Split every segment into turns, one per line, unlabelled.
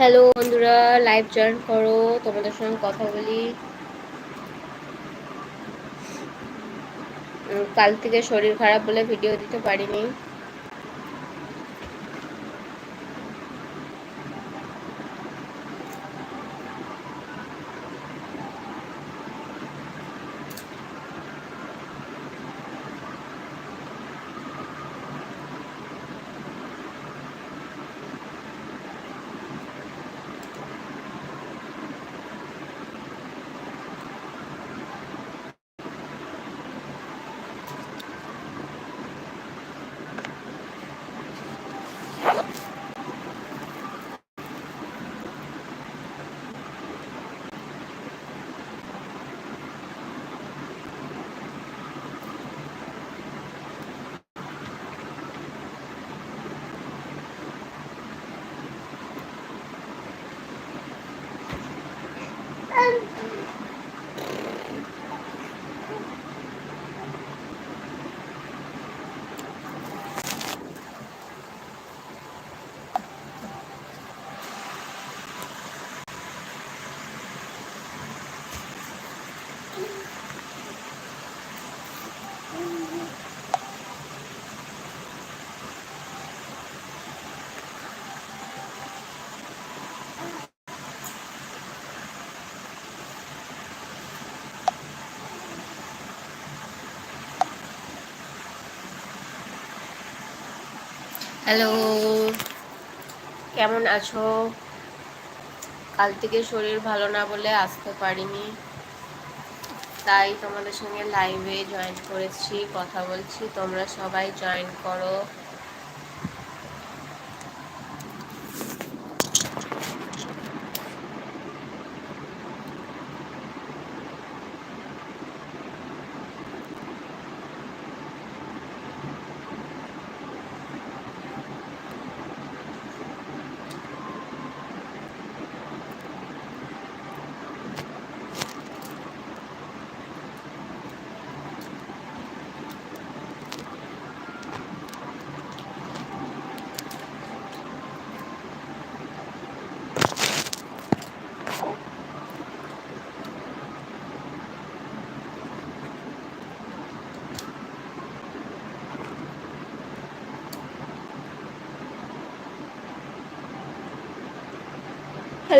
Hello বন্ধুরা live join করো, তোমাদের সঙ্গে কথা বলি। কাল থেকে শরীর খারাপ বলে ভিডিও দিতে পারিনি। হ্যালো। কেমন আছো? কাল থেকে শরীর ভালো না বলে আসতে পারিনি। তাই তোমাদের সঙ্গে লাইভে জয়েন করেছি, কথা বলছি। তোমরা সবাই জয়েন করো।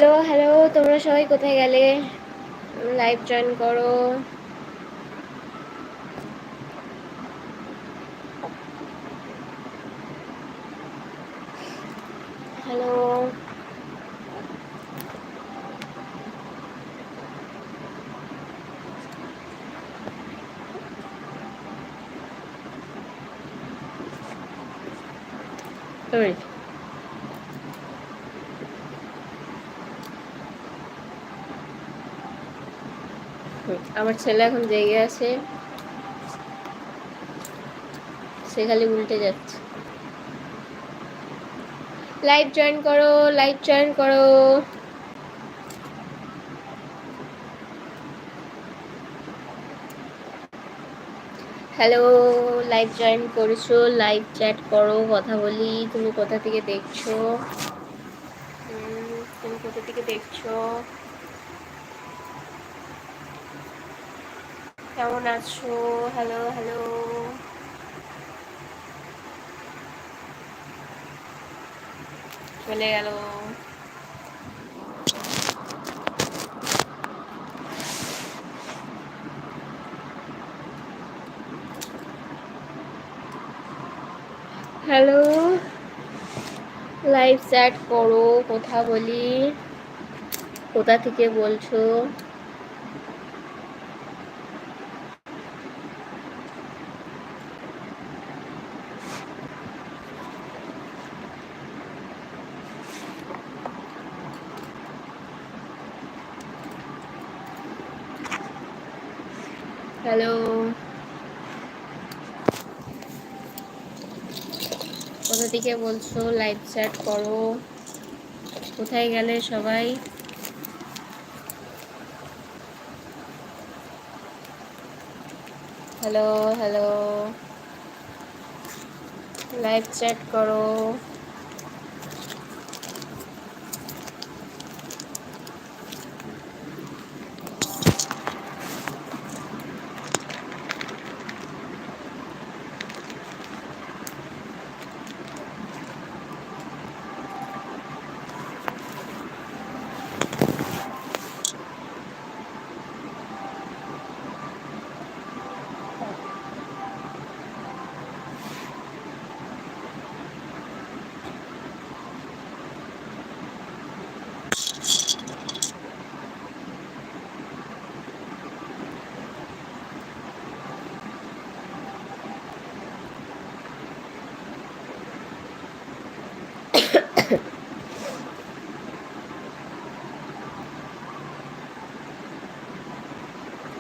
হ্যালো হ্যালো তোমরা সবাই কোথায় গেলে? লাইভ জয়েন করো হ্যালো Alright. আমার ছেলে এখন জেগে আছে। সে খালি উল্টে যাচ্ছে। লাইভ জয়েন করো লাইভ জয়েন করো। হ্যালো লাইভ জয়েন করেছ, লাইভ চ্যাট করো, কথা বলি। তুমি কোথা থেকে দেখছ? তুমি কোথা থেকে দেখছ? কেমন আছো? হ্যালো হ্যালো চলে গেল। হ্যালো লাইভ চ্যাট করো, কথা বলি। কোথা থেকে বলছো হ্যালো কোথা বলছো লাইভ চ্যাট করো। কোথায় গেলে সবাই? হ্যালো হ্যালো লাইভ চ্যাট করো।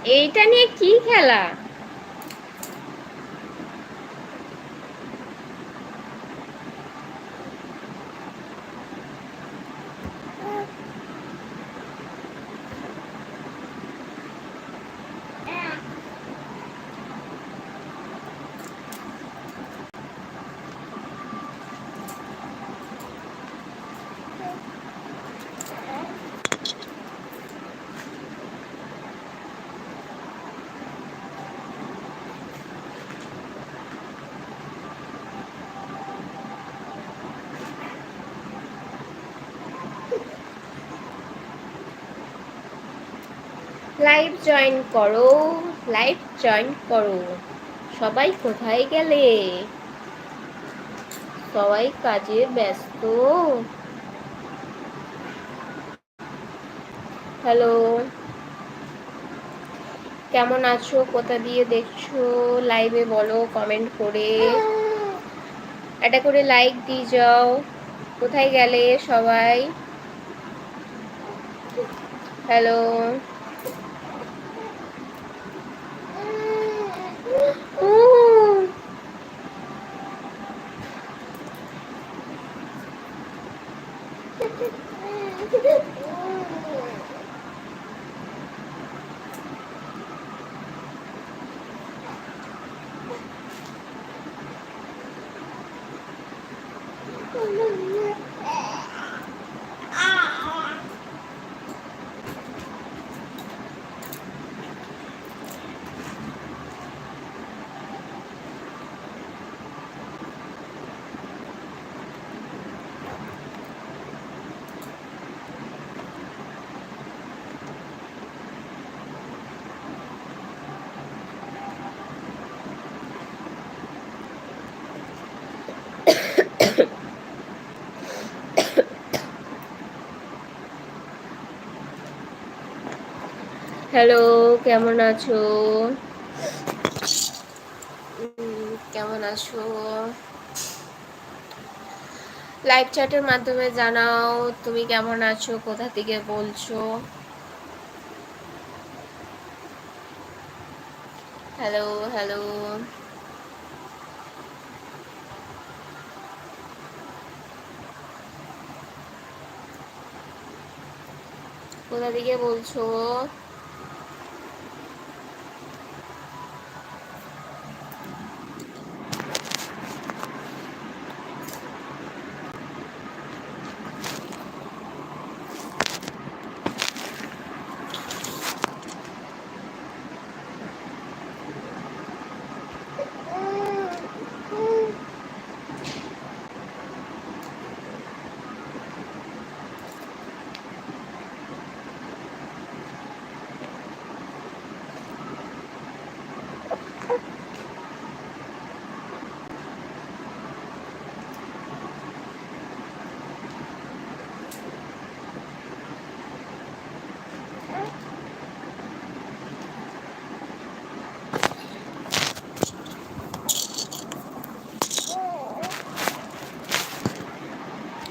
এইটা নিয়ে কি খেলা? লাইভ জয়েন করো লাইভ জয়েন করো। সবাই কোথায় গেলে? সবাই কাজে ব্যস্ত। হ্যালো কেমন আছো? কোথা দিয়ে দেখছ? লাইভে বলো কমেন্ট করে। এটা করে লাইক দিয়ে যাও। কোথায় গেলে সবাই? হ্যালো 嗯。হ্যালো কেমন আছো? কেমন আছো? লাইভ চ্যাটের মাধ্যমে জানাও, তুমি কেমন আছো? কোথা থেকে বলছো? হ্যালো হ্যালো কোথা থেকে বলছো?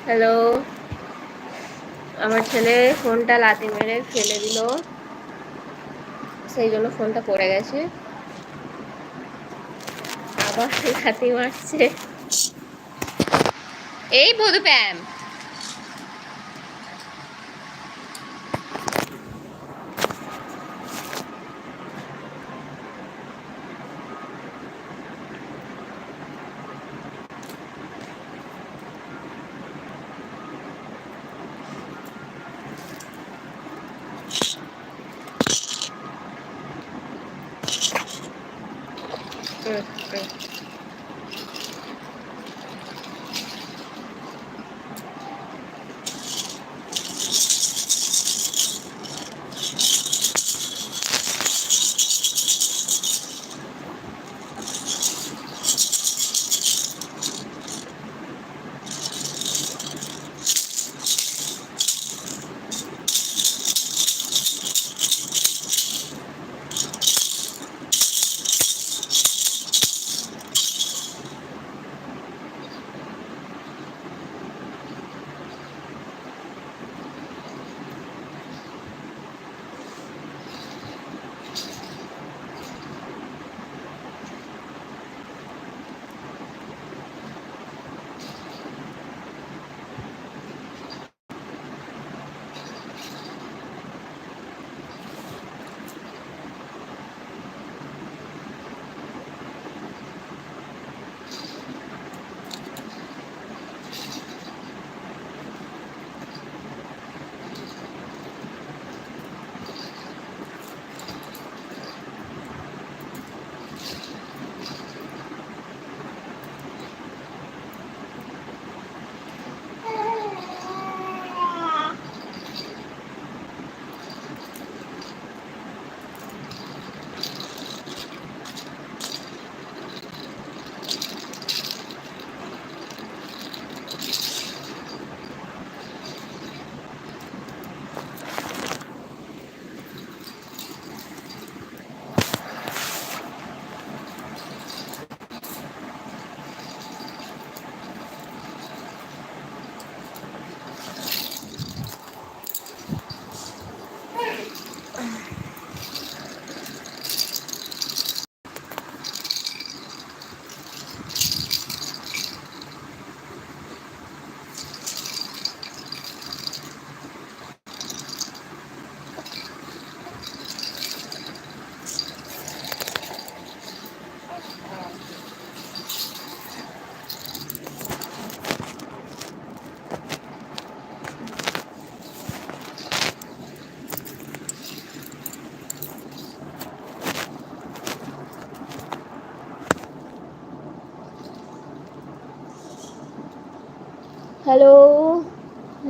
হ্যালো। আমার ছেলে ফোনটা লাতি মেরে ফেলে দিল। সেই জন্য ফোনটা পড়ে গেছে। আবার লাতি মারছে। এই বধু প্যাম।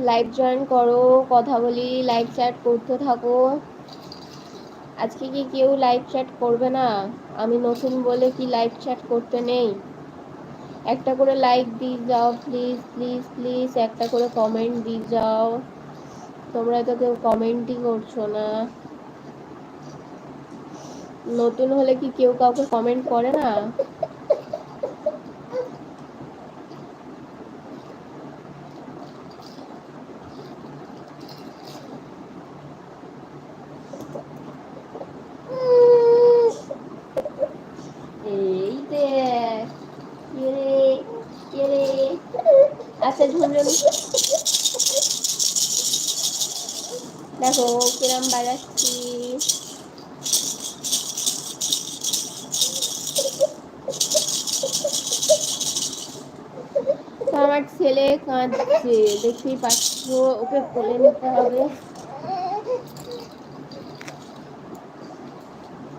লাইভ জয়েন করো, কথা বলি লাইভ চ্যাট করতে থাকো। আজকে কি কেউ লাইভ চ্যাট করবে না? আমি নতুন বলে কি লাইভ চ্যাট করতে নেই? একটা করে লাইক দিয়ে যাও প্লিজ প্লিজ প্লিজ একটা করে কমেন্ট দিয়ে যাও। তোমরা তো কেউ কমেন্টই করছ না। নতুন হলে কি কেউ কাউকে কমেন্ট করে না এই দেখ কে রে কে রে আচ্ছা ঝুনঝুন দেখো কিরম বাজাচ্ছি। আমার ছেলে কাঁদছে দেখতেই পাচ্ছ ওকে কোলে নিতে হবে।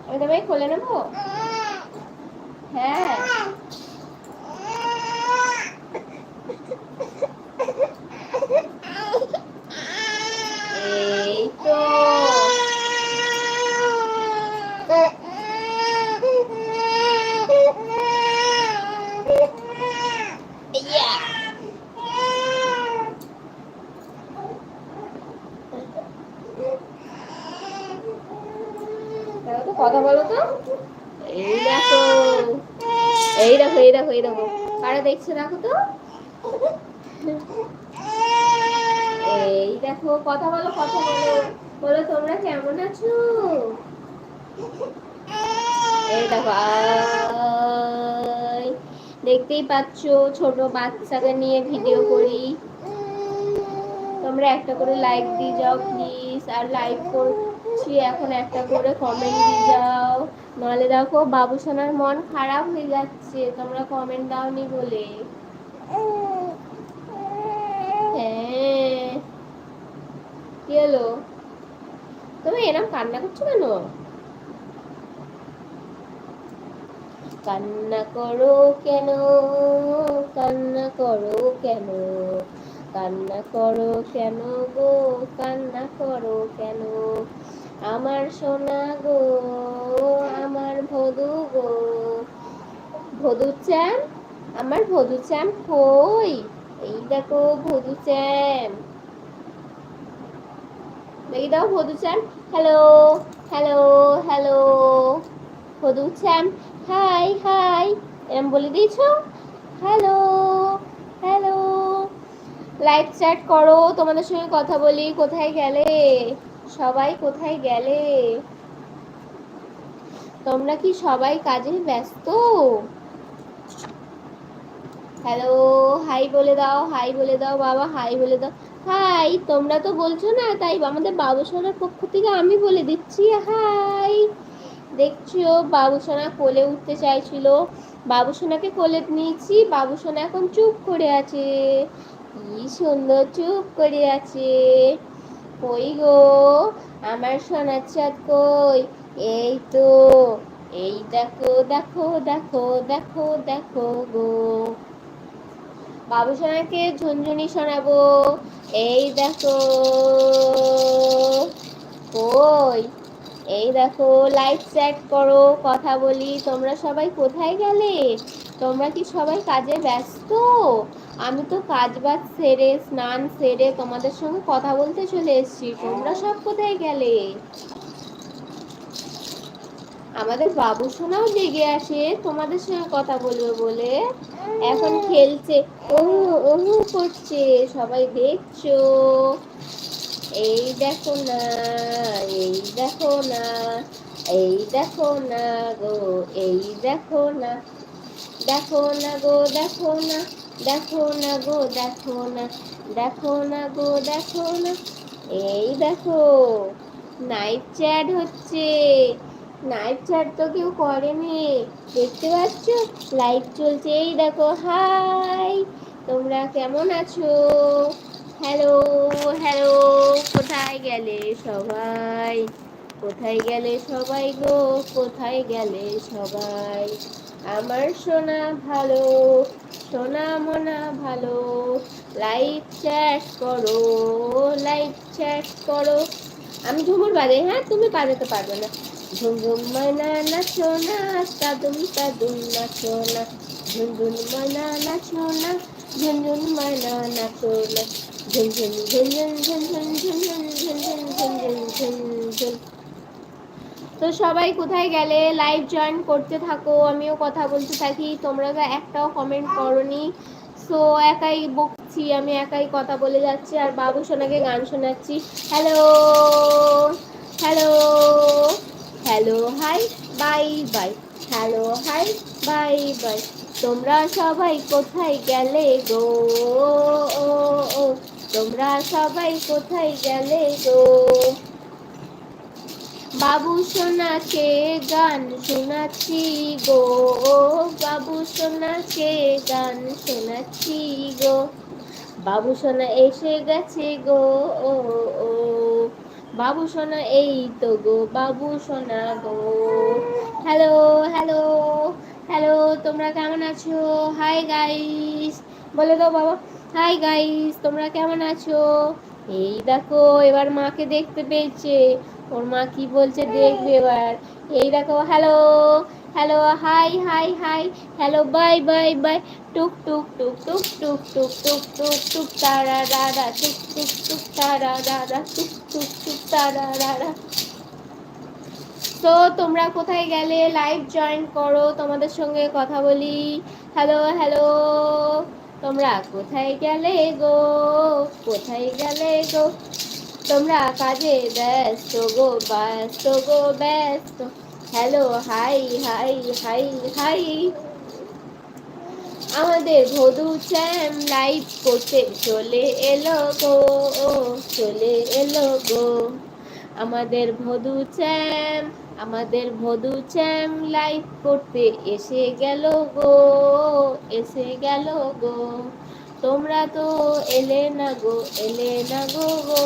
আমি ভাই কোলে নেব হ্যাঁ এই তো ইয়া দেখো তো কথা বলো তো এই দেখো এই দেখো এই দেখো এই দেখো কারা দেখছে দেখো তো এই দেখো কথা বলো কথা বলো বলো তোমরা কেমন আছো এই দেখো আয়। দেখতেই পাচ্ছ ছোট বাচ্চাকে নিয়ে ভিডিও করি। তোমরা একটা করে লাইক দিয়ে যাও প্লিজ আর লাইক করছি, এখন একটা করে কমেন্ট দিয়ে যাও। নাহলে দেখো বাবু সোনার মন খারাপ হয়ে যাচ্ছে, তোমরা কমেন্ট দাওনি বলে। হ্যাঁ। কি হলো? তুমি এরম কান্না করছ কেন? কান্না করো কেন? কান্না করো কেন? কান্না করো কেন গো? কান্না করো কেন? আমার সোনা গো, আমার ভদু গো। ভদু চ্যাম? আমার ভদু চ্যাম কই? এই দেখো ভদু চ্যাম। দেখি দাও ভদু চ্যাম। হ্যালো হ্যালো হ্যালো ভদু চ্যাম হাই হাই এরম বলে দিয়েছ? হ্যালো হ্যালো লাইভ চ্যাট করো, তোমাদের সঙ্গে কথা বলি। কোথায় গেলে? সবাই কোথায় গেলে? তোমরা কি সবাই কাজে ব্যস্ত? হ্যালো হাই বলে দাও হাই বলে দাও, বাবা হাই বলে দাও। হাই তোমরা তো বলছো না, তাই আমাদের বাবুসোনার পক্ষ থেকে আমি বলে দিচ্ছি হাই দেখছ বাবুসোনা কোলে উঠতে চাইছিল। বাবুসোনাকে কোলে নিয়েছি, বাবুসোনা এখন চুপ করে আছে। কি সুন্দর চুপ করে আছে। কই গো, আমার সোনার চাঁদ কই? এই তো, এই দেখো দেখো দেখো দেখো দেখো গো। বাবু সোনাকে ঝুনঝুনি শোনাবো। এই দেখো, কই? এই দেখো লাইভ চ্যাট করো, কথা বলি। তোমরা সবাই কোথায় গেলে? তোমরা কি সবাই কাজে ব্যস্ত? আমি তো কাজ বাজ সেরে, স্নান সেরে তোমাদের সঙ্গে কথা বলতে চলে এসেছি। তোমরা সব কোথায় গেলে? আমাদের বাবু সোনাও জেগে আসে, তোমাদের সঙ্গে কথা বলবে বলে। এখন খেলছে। ওহু ওহু করছে। সবাই দেখছ। এই দেখো না, এই দেখো না, এই দেখো না গো, এই দেখো না। দেখো না গো, দেখো না দেখো না গো, দেখো না দেখো না গো, দেখো না। এই দেখো নাইট চ্যাট হচ্ছে। নাইট চ্যাট তো কেউ করেনি। দেখতে পাচ্ছ? লাইভ চলছে। এই দেখো হাই তোমরা কেমন আছো? হ্যালো হ্যালো, কোথায় গেলে সবাই? কোথায় গেলে সবাই গো? কোথায় গেলে সবাই? আমার সোনা ভালো, সোনা মোনা ভালো। লাইভ চ্যাট করো লাইভ চ্যাট করো। আমি ঝুমুর বাজে হ্যাঁ? তুমি বাজাতে পারবে না। ঝুমঝুম ময়না নাচো না তাদুম তাদুম নাচো না ঝুনঝুন ময়না নাচো না ঝুনঝুন ময়না নাচো না তো সবাই কোথায় গেলে? লাইভ জয়েন করতে থাকো, আমিও কথা বলতে থাকি। তোমরা তো একটাও কমেন্ট করনি। সো একাই বকছি, আমি একাই কথা বলে যাচ্ছি আর বাবু সোনাকে গান শোনাচ্ছি। Hello hello hello hi bye bye hello hi bye bye তোমরা সবাই কোথায় গেলে গো? ও ও তোমরা সবাই কোথায় গেলে গো? বাবু সোনাকে গান শোনাচ্ছি গো বাবু সোনাকে গান শোনাচ্ছি গো। বাবু সোনা এসে গেছে গো, ও ও। বাবু সোনা এই তো গো, বাবু সোনা গো। হ্যালো হ্যালো হ্যালো, তোমরা কেমন আছো? হাই গাইস বলে দাও বাবা। হাই গাইস তোমরা কেমন আছো এই দেখো এবার মাকে দেখতে পেয়েছে ওর মা কি বলছে দেখবে এবার এই দেখো hello hello hi hi hi hello bye bye bye টুক টুক টুক টুক টুক টুক টুক টুক টুক তারা দাদা টুক টুক টুক তারা দাদা টুক টুক টুক তারা দাদা তো তোমরা কোথায় গেলে লাইভ জয়েন করো তোমাদের সঙ্গে কথা বলি হ্যালো হ্যালো তোমরা কোথায় গেলে গো? কোথায় গেলে গো? তোমরা কাজে ব্যস্ত গো ব্যস্ত গো, ব্যস্ত। Hello hi hi hi hi আমাদের ভদু চ্যাম লাইভ করতে চলে এলো গো, চলে এলো গো। আমাদের ভদু চ্যাম, আমাদের ভদু চ্যাম লাইভ করতে এসে গেল গো, এসে গেল গো। তোমরা তো এলে না গো, এলে না গো গো,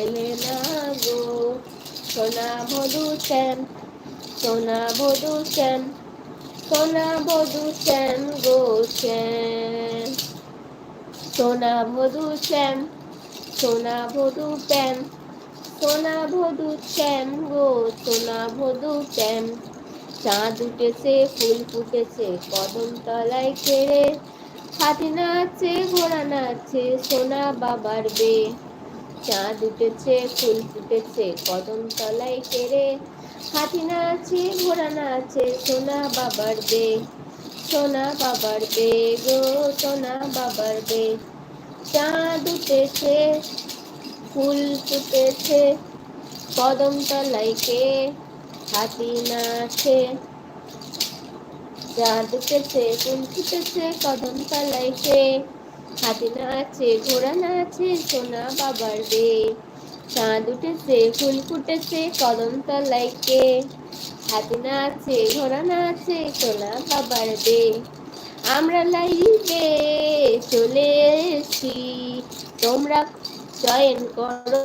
এলে না গো। সোনা ভদু শ্যাম সোনা ভদু শ্যাম সোনা ভদু শ্যাম গো শ্যাম সোনা ভদু শ্যাম সোনা ভদু প্যাম সোনা ভদু শ্যাম গো সোনা ভদু প্যাম চাঁদ উঠেছে, ফুল ফুটেছে, কদম তলায় কেড়ে। হাতি নাচে ঘোড়া নাচে সোনা বাবার বে চাঁদ উঠেছে, ফুল ফুটেছে, কদম তলায় কেড়ে। হাতি নাচে ঘোড়া নাচে সোনা বাবার বে সোনা বাবার বে গো, সোনা বাবার বে চাঁদ উঠেছে ফুল ফুটেছে কদম তলায় কে হাতি নাচে চাঁদ উঠেছে ফুল ফুটেছে কদম তলাইছে হাতি নাচে ঘোড়া নাচে সোনা বাবার রে চাঁদ উঠেছে ফুল ফুটেছে কদম তলাইকে হাতি নাচে ঘোড়া নাচে সোনা বাবার রে আমরা লাইভে চলে এসেছি তোমরা জয়েন করো,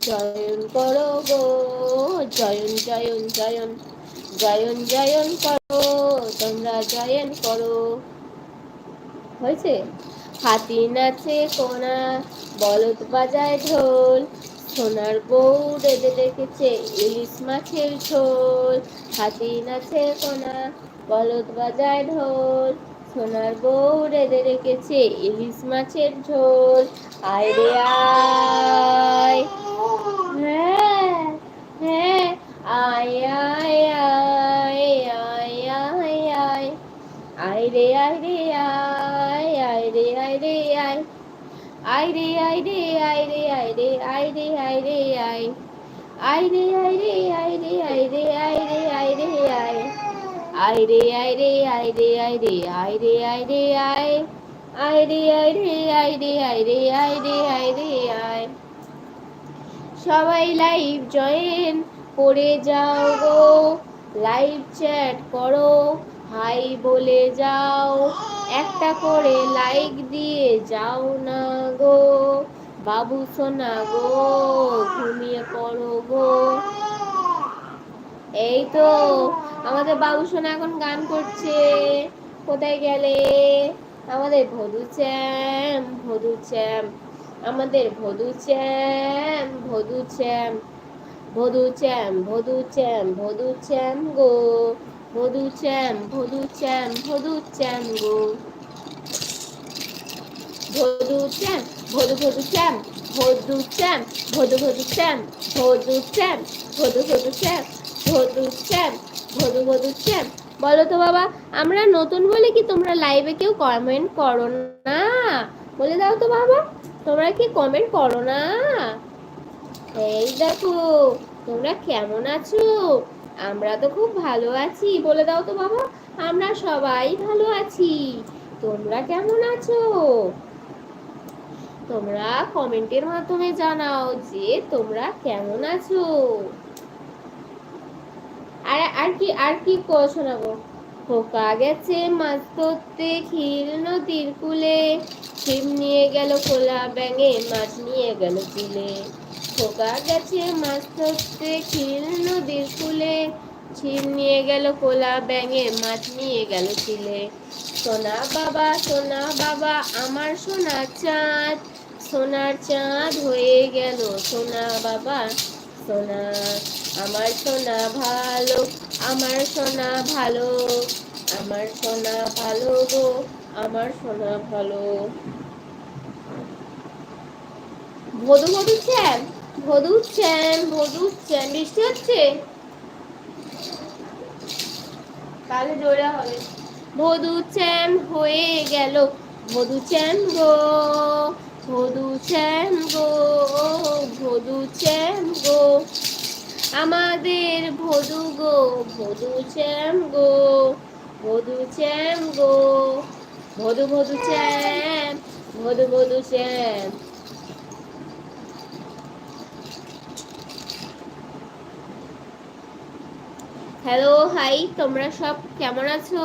জয়ন করো গো, join join join join join করো, তোমরা জয়ন করো। হয়েছে? হাতি নাচে কোনা, বলদ বাজায় ঢোল, সোনার বউ রেঁধে রেখেছে ইলিশ মাছের ঝোল। হাতি নাচে কোনা, বলদ বাজায় ঢোল সোনার বউ রেঁধে রেখেছে ইলিশ মাছের ঝোল আয় রে আয় হ্যাঁ হ্যাঁ আয় আয় আয় আয় আয় আয় আয় রে আয় রে আয় আয় রে আয় রে আয় আয় রে আয় রে আয় রে আয় রে আয় রে আয় রে আয় আয় রে আয় রে আয় রে আয় রে আয় রে আয় রে আয় আয় রে আয় রে আয় রে আয় রে আয় রে আয় রে আয় আয় রে আয় রে আয় রে আয় রে আয় রে আয় রে আয় সবাই লাইভ জয়েন করে যাও গো লাইভ চ্যাট করো হাই বলে যাও একটা করে লাইক দিয়ে যাও না গো বাবু সোনা গো ঘুমিয়ে পড়ো গো এই তো আমাদের বাবু সোনা এখন গান করছে কোথায় গেলে আমাদের ভদু চ্যাম ভদু চ্যাম আমাদের ভদু চ্যাম ভদু চ্যাম ভদু চ্যাম ভদু চ্যাম ভদু চ্যাম গো ভদু চ্যাম ভদু চ্যাম ভদু চ্যাম গো ভদু চ্যাম ভদু ভদু চ্যাম ভদু চ্যাম ভদু ভদু চ্যাম ভদু চ্যাম ভদু ভদু চ্যাম ভদু চ্যাম ভদু চ্যাম বলো তো বাবা, আমরা নতুন বলে কি তোমরা লাইভে কেউ কমেন্ট করো না? বলে দাও তো বাবা, তোমরা কি কমেন্ট করো না? এই দেখো, তোমরা কেমন আছো? আমরা তো খুব ভালো আছি। বলে দাও তো বাবা, আমরা সবাই ভালো আছি। তোমরা কেমন আছো? তোমরা কমেন্টের মাধ্যমে জানাও যে তোমরা কেমন আছো। আর আর কি আর কি শোনাবো? খোকা গেছে মাছ ধরতে খিল নদীর কুলে। ছিপ নিয়ে গেল খোলা ব্যাঙে, মাছ নিয়ে গেল চিলে। খোকা গেছে মাছ ধরতে খিল নদীর কুলে। ছিপ নিয়ে গেল কোলা ব্যাঙে, মাছ নিয়ে গেল চিলে। সোনা বাবা সোনা বাবা, আমার সোনা চাঁদ। সোনার চাঁদ হয়ে গেল, সোনা বাবা, সোনা। আমার সোনা ভালো, আমার সোনা ভালো, আমার সোনা ভালো গো, আমার সোনা ভালো। ভদু ভদু চ্যান ভদু চ্যান ভদু চ্যান বৃষ্টি হচ্ছে? তাহলে জোরে হবে। ভদু চ্যান হয়ে গেল ভদু চ্যান গো ভদু চ্যান গো ভদু চ্যান গো। আমাদের ভদু গো, ভদু চ্যাম গো, ভদু চ্যাম গো, ভদু ভদু চ্যাম, ভদু ভদু চ্যাম। হ্যালো, হাই, তোমরা সব কেমন আছো?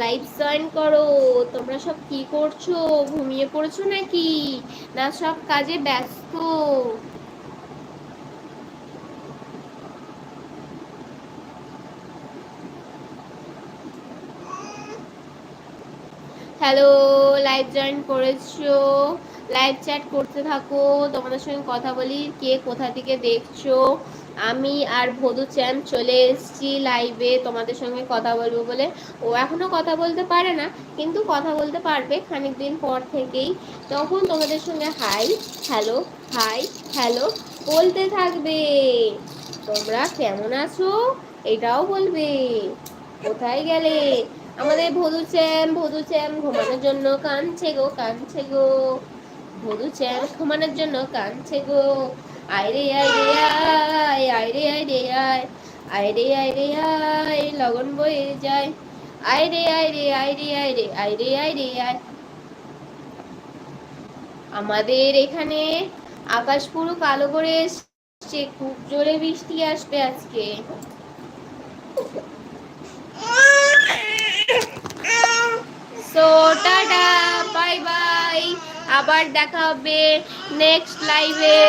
লাইভ জয়েন করো, তোমরা সব কি করছ? ঘুমিয়ে পড়েছো নাকি? না সব কাজে ব্যস্ত? হ্যালো লাইভ জয়েন করেছ? লাইভ চ্যাট করতে থাকো, তোমাদের সঙ্গে কথা বলি, কে কোথা থেকে দেখছ? আমি আর ভদু চ্যাম্প চলে এসেছি লাইভে তোমাদের সঙ্গে কথা বলব বলে। ও এখনও কথা বলতে পারে না, কিন্তু কথা বলতে পারবে খানিক দিন পর থেকেই। তখন তোমাদের সঙ্গে হাই হ্যালো হাই হ্যালো বলতে থাকবে। তোমরা কেমন আছো? এটাও বলবে। কোথায় গেলে? আমাদের ভদু চ্যাম ভদু চ্যাম ঘুমানোর জন্য কাঁদছে গো কাঁদছে গো ভদু চ্যাম ঘুমানোর জন্য কাঁদছে গো আইরে আইরে আয় আইরে আইরে আয় আইরে আইরে আয় আয় রে আয় রে আয় লগন বয়ে যায় আইরে আইরে আইরে আইরে আইরে আইরে আয় আমাদের এখানে আকাশ পুরো কালো করে এসছে খুব জোরে বৃষ্টি আসবে আজকে সো টাটা বাই বাই আবার দেখা হবে নেক্সট লাইভে